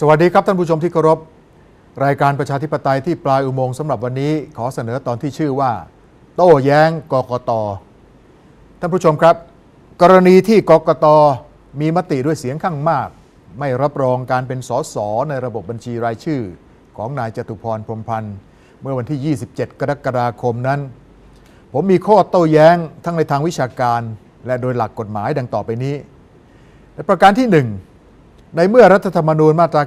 สวัสดีครับท่านผู้ชมที่เคารพ รายการประชาธิปไตยที่ปลายอุโมงค์สำหรับวันนี้ขอเสนอตอนที่ชื่อว่า โต้แย้งกกตท่านผู้ชมครับ กรณีที่กกตมีมติด้วยเสียงข้างมาก ไม่รับรองการเป็นสสในระบบบัญชีรายชื่อ ของนายจตุพรพรมพันธ์เมื่อวันที่ 27 กรกฎาคมนั้น ผมมีข้อโต้แย้งทั้งในทางวิชาการ และโดยหลักกฎหมายดังต่อไปนี้ ในประการที่ 1 ในเมื่อรัฐธรรมนูญมาตรา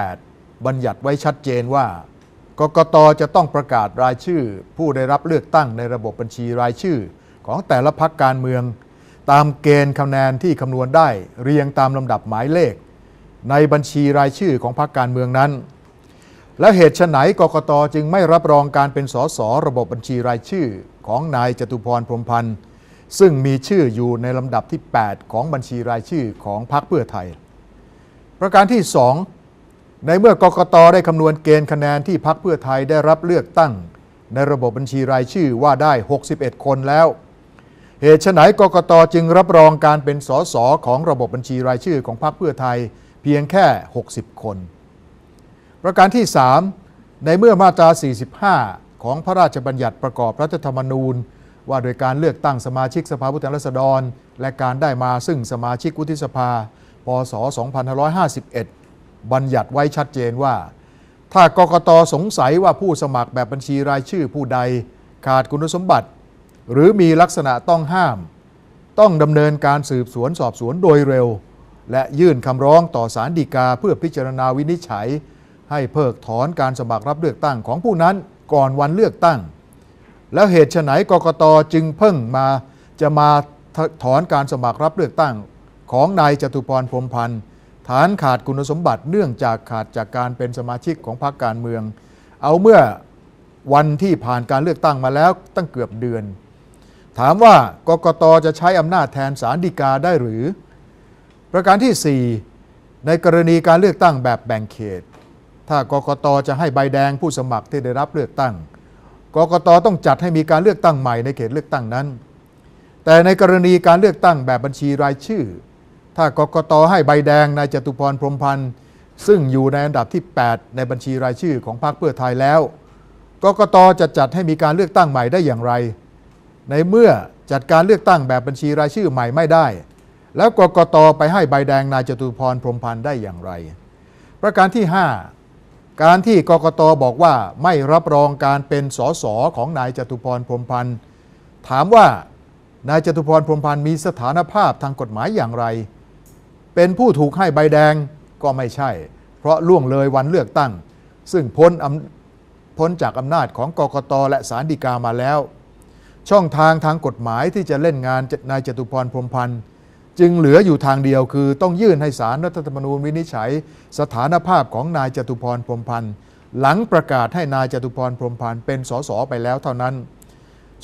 98 บัญญัติไว้ชัดเจนว่ากกตจะต้องประกาศรายชื่อ ผู้ได้รับเลือกตั้งในระบบบัญชีรายชื่อ ของแต่ละพักการเมือง ตามเกณฑ์คะแนนที่คำนวณได้เรียงตามลำดับหมายเลข ในบัญชีรายชื่อของพรรคการเมืองนั้น และเหตุไฉนกกตจึงไม่รับรองการเป็นสสระบบบัญชีรายชื่อของนายจตุพรพรมพันธ์ซึ่งมีชื่ออยู่ในลำดับที่ 8 ของบัญชีรายชื่อของพรรคเพื่อไทย ประการที่ 2 ในเมื่อกกตได้คำนวณเกณฑ์คะแนนที่พรรคเพื่อไทยได้รับเลือกตั้ง ในระบบบัญชีรายชื่อว่าได้ 61 คนแล้ว เหตุไฉนกกตจึงรับรองการเป็นสสของระบบบัญชีรายชื่อของพรรคเพื่อไทยเพียงแค่ 60 คน ประการที่ 3 ในเมื่อมาตรา 45 ของพระราชบัญญัติประกอบรัฐธรรมนูญ ว่าโดยการเลือกตั้งสมาชิกสภาผู้แทนราษฎร และการได้มาซึ่งสมาชิกวุฒิสภา พศ 2551 บัญญัติไว้ชัดเจนว่า ถ้ากกตสงสัยว่าผู้สมัครแบบบัญชีรายชื่อผู้ใดขาดคุณสมบัติ หรือมีลักษณะต้องห้าม ต้องดำเนินการสืบสวนสอบสวนโดยเร็ว และยื่นคำร้องต่อศาลฎีกาเพื่อพิจารณาวินิจฉัย ให้เพิกถอนการสมัครรับเลือกตั้งของผู้นั้นก่อนวันเลือกตั้ง แล้วเหตุไฉนกกตจึงเพิ่งมาจะมาถอนการสมัครรับเลือกตั้ง ของนายจตุพรพรมพันธ์ฐานขาดคุณสมบัติเนื่องจากขาดจากการเป็นสมาชิกของพรรคการเมือง เอาเมื่อวันที่ผ่านการเลือกตั้งมาแล้วตั้งเกือบเดือน ถามว่ากกตจะใช้อำนาจแทนสารดีกาได้หรือ ประการที่ 4 ในกรณีการเลือกตั้งแบบแบ่งเขต ถ้ากกตจะให้ใบแดงผู้สมัครที่ได้รับเลือกตั้ง กกตต้องจัดให้มีการเลือกตั้งใหม่ในเขตเลือกตั้งนั้น แต่ในกรณีการเลือกตั้งแบบบัญชีรายชื่อ ถ้ากกตให้ใบแดงนายจตุพรพรมพันธ์ซึ่งอยู่ในอันดับที่ 8 ในบัญชีรายชื่อของพรรคเพื่อไทยแล้ว กกตจะจัดให้มีการเลือกตั้งใหม่ได้อย่างไร ในเมื่อจัดการเลือกตั้งแบบบัญชีรายชื่อใหม่ไม่ได้ แล้วกกตไปให้ใบแดงนายจตุพรพรมพันธ์ได้อย่างไร ประการที่ 5 การที่กกตบอกว่าไม่รับรองการเป็นสสของนายจตุพรพรมพันธ์ถามว่านายจตุพรพรมพันธ์มีสถานภาพทางกฎหมายอย่างไร เป็นผู้ถูกให้ใบแดงก็ไม่ใช่ เพราะล่วงเลยวันเลือกตั้ง ซึ่งพ้นพ้นจากอำนาจของกกตและศาลฎีกามาแล้ว ช่องทางทางกฎหมายที่จะเล่นงานนายจตุพรพรมพันธ์จึงเหลืออยู่ทางเดียวคือต้องยื่นให้สารรัฐธรรมนูญวินิจฉัย สถานภาพของนายจตุพรพรมพันธ์หลังประกาศให้นายจตุพรพรมพันธ์เป็นสสไปแล้วเท่านั้น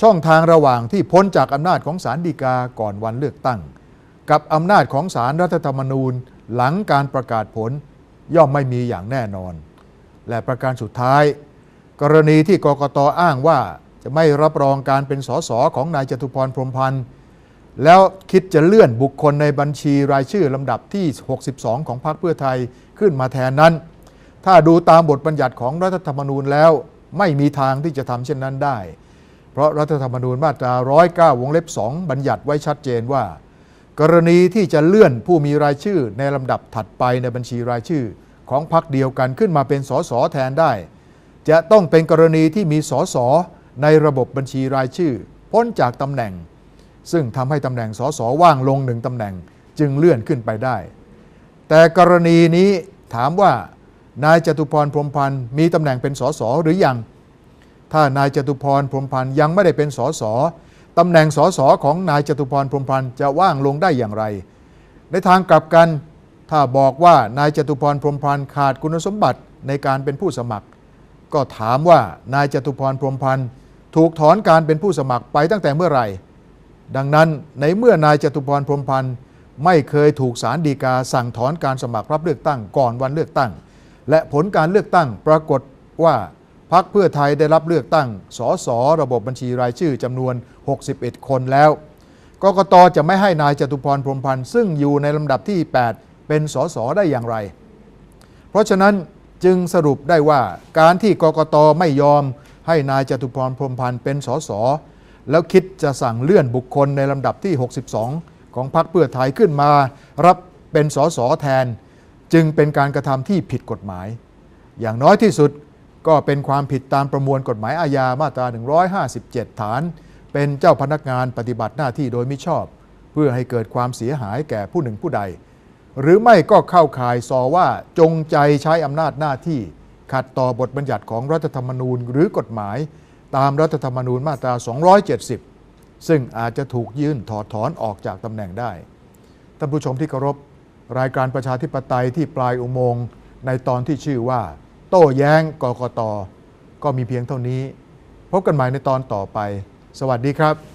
ช่องทางระหว่างที่พ้นจากอำนาจของศาลฎีกาก่อนวันเลือกตั้ง กับอำนาจของสารรัฐธรรมนูญหลังการประกาศผลย่อมไม่มีอย่างแน่นอน และประการสุดท้าย กรณีที่กกตอ้างว่าจะไม่รับรองการเป็นสสของนายจตุพรพรมพันธ์แล้วคิดจะเลื่อนบุคคลในบัญชีรายชื่อลำดับที่ 62 ของพรรคเพื่อไทยขึ้นมาแทนนั้น ถ้าดูตามบทบัญญัติของรัฐธรรมนูญแล้วไม่มีทางที่จะทำเช่นนั้นได้ เพราะรัฐธรรมนูญมาตรา 109 วงเล็บ 2 บัญญัติไว้ชัดเจนว่า กรณีที่จะเลื่อนผู้มีรายชื่อในลำดับถัดไปในบัญชีรายชื่อ ของพรรคเดียวกันขึ้นมาเป็นสสแทนได้ จะต้องเป็นกรณีที่มีสสในระบบบัญชีรายชื่อ พ้นจากตำแหน่ง ซึ่งทำให้ตำแหน่งสสว่างลงหนึ่งตำแหน่งจึงเลื่อนขึ้นไปได้ แต่กรณีนี้ถามว่านายจตุพรพรมพันธ์มีตำแหน่งเป็นสสหรือยัง ถ้านายจตุพรพรมพันธ์ยังไม่ได้เป็นสส ตำแหน่งสสของนายจตุพรพรมพันธ์จะว่างลงได้อย่างไร ในทางกลับกันถ้าบอกว่านายจตุพรพรมพันธ์ขาดคุณสมบัติในการเป็นผู้สมัคร ก็ถามว่านายจตุพรพรมพันธ์ถูกถอนการเป็นผู้สมัครไปตั้งแต่เมื่อไหร่ ดังนั้นในเมื่อนายจตุพรพรมพันธ์ไม่เคยถูกศาลฎีกาสั่งถอนการสมัครรับเลือกตั้งก่อนวันเลือกตั้ง และผลการเลือกตั้งปรากฏว่า พรรคเพื่อไทยได้รับเลือกตั้ง สส ระบบบัญชีรายชื่อจำนวน 61 คนแล้ว กกตจะไม่ให้นายจตุพรพรมพันธ์ซึ่งอยู่ในลำดับที่ 8 เป็นสสได้อย่างไร เพราะฉะนั้นจึงสรุปได้ว่าการที่กกตไม่ยอมให้นายจตุพรพรมพันธ์เป็นสส แล้วคิดจะสั่งเลื่อนบุคคลในลำดับที่ 62 ของพรรคเพื่อไทยขึ้นมา รับเป็นสสแทน จึงเป็นการกระทำที่ผิดกฎหมาย อย่างน้อยที่สุด ก็เป็นความผิดตามประมวลกฎหมายอาญามาตรา 157 ฐาน เป็นเจ้าพนักงานปฏิบัติหน้าที่โดยมิชอบ เพื่อให้เกิดความเสียหายแก่ผู้หนึ่งผู้ใด หรือไม่ก็เข้าข่ายซอว่าจงใจใช้อำนาจหน้าที่ ขัดต่อบทบัญญัติของรัฐธรรมนูญหรือกฎหมาย ตามรัฐธรรมนูญมาตรา 270 ซึ่งอาจจะถูกยื่นถอดถอนออกจากตำแหน่งได้ท่านผู้ชมที่เคารพรายการประชาธิปไตยที่ปลายอุโมงค์ในตอนที่ชื่อว่า โต้แย้งกกตก็มีเพียงเท่านี้ พบกันใหม่ในตอนต่อไป สวัสดีครับ